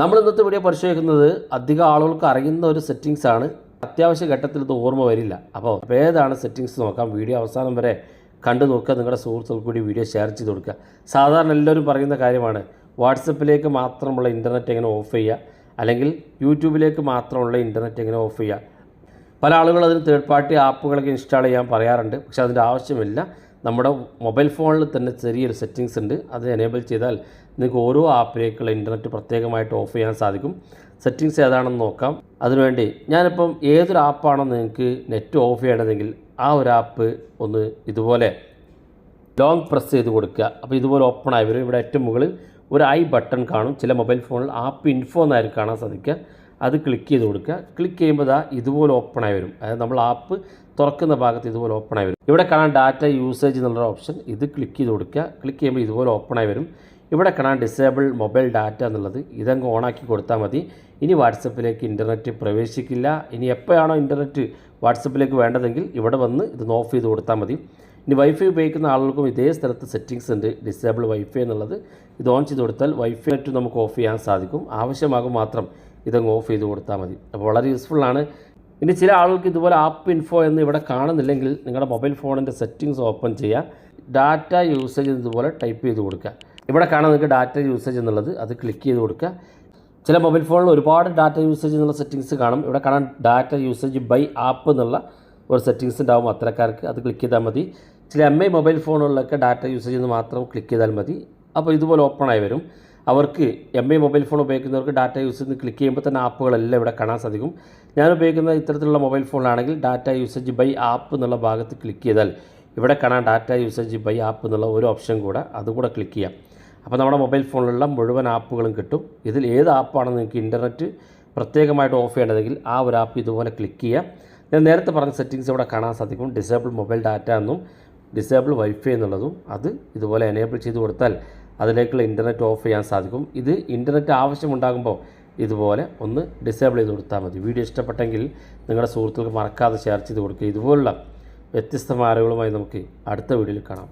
നമ്മൾ ഇന്നത്തെ വീഡിയോ പരിശോധിക്കുന്നത് അധികം ആളുകൾക്ക് അറിയുന്ന ഒരു സെറ്റിങ്സ് ആണ്. അത്യാവശ്യ ഘട്ടത്തിൽ ഇത് ഓർമ്മ വരില്ല. അപ്പോൾ ഏതാണ് സെറ്റിങ്സ് നോക്കാം. വീഡിയോ അവസാനം വരെ കണ്ടു നോക്കുക. നിങ്ങളുടെ സുഹൃത്തുക്കൾ കൂടി വീഡിയോ ഷെയർ ചെയ്ത് കൊടുക്കുക. സാധാരണ എല്ലാവരും പറയുന്ന കാര്യമാണ്. വാട്സപ്പിലേക്ക് മാത്രമുള്ള ഇന്റർനെറ്റ് എങ്ങനെ ഓഫ് ചെയ്യുക? അല്ലെങ്കിൽ യൂട്യൂബിലേക്ക് മാത്രമുള്ള ഇന്റർനെറ്റ് എങ്ങനെ ഓഫ് ചെയ്യുക? പല ആളുകളും അതിന് തേർഡ് പാർട്ടി ആപ്പുകളൊക്കെ ഇൻസ്റ്റാൾ ചെയ്യാൻ പറയാറുണ്ട്. പക്ഷേ അതിന്റെ ആവശ്യമില്ല. നമ്മുടെ മൊബൈൽ ഫോണിൽ തന്നെ ചെറിയൊരു സെറ്റിങ്സ് ഉണ്ട്. അത് എനേബിൾ ചെയ്താൽ നിങ്ങൾക്ക് ഓരോ ആപ്പിലേക്കുള്ള ഇന്റർനെറ്റ് പ്രത്യേകമായിട്ട് ഓഫ് ചെയ്യാൻ സാധിക്കും. സെറ്റിങ്സ് ഏതാണെന്ന് നോക്കാം. അതിനുവേണ്ടി ഞാനിപ്പം ഏതൊരു ആപ്പാണോ നിങ്ങൾക്ക് നെറ്റ് ഓഫ് ചെയ്യേണ്ടതെങ്കിൽ ആ ഒരു ആപ്പ് ഒന്ന് ഇതുപോലെ ലോങ് പ്രസ് ചെയ്ത് കൊടുക്കുക. അപ്പോൾ ഇതുപോലെ ഓപ്പൺ ആയി വരും. ഇവിടെ ഏറ്റവും മുകളിൽ ഒരു ഐ ബട്ടൺ കാണും. ചില മൊബൈൽ ഫോണിൽ ആപ്പ് ഇൻഫോ എന്നായിരിക്കും കാണാൻ സാധിക്കുക. അത് ക്ലിക്ക് ചെയ്ത് കൊടുക്കുക. ക്ലിക്ക് ചെയ്യുമ്പോൾ ഇതാ ഇതുപോലെ ആയി വരും. അതായത് നമ്മൾ ആപ്പ് തുറക്കുന്ന ഭാഗത്ത് ഇതുപോലെ ഓപ്പൺ ആയി വരും. ഇവിടെ കാണാൻ ഡാറ്റ യൂസേജ് എന്നുള്ള ഓപ്ഷൻ ഇത് ക്ലിക്ക് ചെയ്ത് കൊടുക്കുക. ക്ലിക്ക് ചെയ്യുമ്പോൾ ഇതുപോലെ ഓപ്പൺ ആയി വരും. ഇവിടെ കാണാൻ ഡിസേബിൾ മൊബൈൽ ഡാറ്റ എന്നുള്ളത്. ഇതങ്ങ് ഓണാക്കി കൊടുത്താൽ മതി. ഇനി വാട്സപ്പിലേക്ക് ഇന്റർനെറ്റ് പ്രവേശിക്കില്ല. ഇനി എപ്പോഴാണോ ഇന്റർനെറ്റ് വാട്സപ്പിലേക്ക് വേണ്ടതെങ്കിൽ ഇവിടെ വന്ന് ഇത് ഓഫ് ചെയ്ത് കൊടുത്താൽ മതി. ഇനി വൈഫൈ ഉപയോഗിക്കുന്ന ആളുകൾക്കും ഇതേ സ്ഥലത്ത് സെറ്റിങ്സ് ഉണ്ട്. ഡിസേബിൾ വൈഫൈ എന്നുള്ളത്. ഇത് ഓൺ ചെയ്ത് കൊടുത്താൽ വൈഫൈ നെറ്റ് നമുക്ക് ഓഫ് ചെയ്യാൻ സാധിക്കും. ആവശ്യമാകും മാത്രം ഇതങ്ങ് ഓഫ് ചെയ്ത് കൊടുത്താൽ മതി. അപ്പോൾ വളരെ യൂസ്ഫുള്ളാണ് ഇനി ചില ആളുകൾക്ക് ഇതുപോലെ ആപ്പ് ഇൻഫോ എന്ന് ഇവിടെ കാണുന്നില്ലെങ്കിൽ നിങ്ങളുടെ മൊബൈൽ ഫോണിന്റെ സെറ്റിങ്സ് ഓപ്പൺ ചെയ്യുക. ഡാറ്റ യൂസേജ് ഇതുപോലെ ടൈപ്പ് ചെയ്ത് കൊടുക്കുക. ഇവിടെ കാണാൻ നിങ്ങൾക്ക് ഡാറ്റ യൂസേജ് എന്നുള്ളത് അത് ക്ലിക്ക് ചെയ്ത് കൊടുക്കുക. ചില മൊബൈൽ ഫോണിൽ ഒരുപാട് ഡാറ്റ യൂസേജ് എന്നുള്ള സെറ്റിങ്സ് കാണും. ഇവിടെ കാണാൻ ഡാറ്റ യൂസേജ് ബൈ ആപ്പ് എന്നുള്ള ഒരു സെറ്റിങ്സ് ഉണ്ടാവും അത്തരക്കാർക്ക്. അത് ക്ലിക്ക് ചെയ്താൽ മതി. ചില എം ഐ മൊബൈൽ ഫോണുകളിലൊക്കെ ഡാറ്റ യൂസേജ് എന്ന് മാത്രം ക്ലിക്ക് ചെയ്താൽ മതി. അപ്പോൾ ഇതുപോലെ ഓപ്പൺ ആയി വരും. അവർക്ക് എം ഐ മൊബൈൽ ഫോൺ ഉപയോഗിക്കുന്നവർക്ക് ഡാറ്റ യൂസേജ് ക്ലിക്ക് ചെയ്യുമ്പോൾ തന്നെ ആപ്പുകളെല്ലാം ഇവിടെ കാണാൻ സാധിക്കും. ഞാൻ ഉപയോഗിക്കുന്ന ഇത്തരത്തിലുള്ള മൊബൈൽ ഫോണിലാണെങ്കിൽ ഡാറ്റ യൂസേജ് ബൈ ആപ്പ് എന്നുള്ള ഭാഗത്ത് ക്ലിക്ക് ചെയ്താൽ ഇവിടെ കാണാൻ ഡാറ്റ യൂസേജ് ബൈ ആപ്പ് എന്നുള്ള ഒരു ഓപ്ഷൻ കൂടെ അതുകൂടെ ക്ലിക്ക് ചെയ്യാം. അപ്പോൾ നമ്മുടെ മൊബൈൽ ഫോണിലുള്ള മുഴുവൻ ആപ്പുകളും കിട്ടും. ഇതിൽ ഏത് ആപ്പാണെന്ന് നിങ്ങൾക്ക് ഇന്റർനെറ്റ് പ്രത്യേകമായിട്ട് ഓഫ് ചെയ്യേണ്ടതെങ്കിൽ ആ ഒരു ആപ്പ് ഇതുപോലെ ക്ലിക്ക് ചെയ്യാം. ഞാൻ നേരത്തെ പറഞ്ഞ സെറ്റിങ്സ് ഇവിടെ കാണാൻ സാധിക്കും. ഡിസേബിൾ മൊബൈൽ ഡാറ്റ എന്നും ഡിസേബിൾ വൈഫൈ എന്നുള്ളതും അത് ഇതുപോലെ എനേബിൾ ചെയ്ത് കൊടുത്താൽ അതിലേക്കുള്ള ഇന്റർനെറ്റ് ഓഫ് ചെയ്യാൻ സാധിക്കും. ഇത് ഇന്റർനെറ്റ് ആവശ്യമുണ്ടാകുമ്പോൾ ഇതുപോലെ ഒന്ന് ഡിസേബിൾ ചെയ്ത് കൊടുത്താൽ മതി. വീഡിയോ ഇഷ്ടപ്പെട്ടെങ്കിൽ നിങ്ങളുടെ സുഹൃത്തുക്കൾക്ക് മറക്കാതെ ഷെയർ ചെയ്ത് കൊടുക്കുക. ഇതുപോലുള്ള വ്യത്യസ്തമായ അറിവുകളുമായി നമുക്ക് അടുത്ത വീഡിയോയിൽ കാണാം.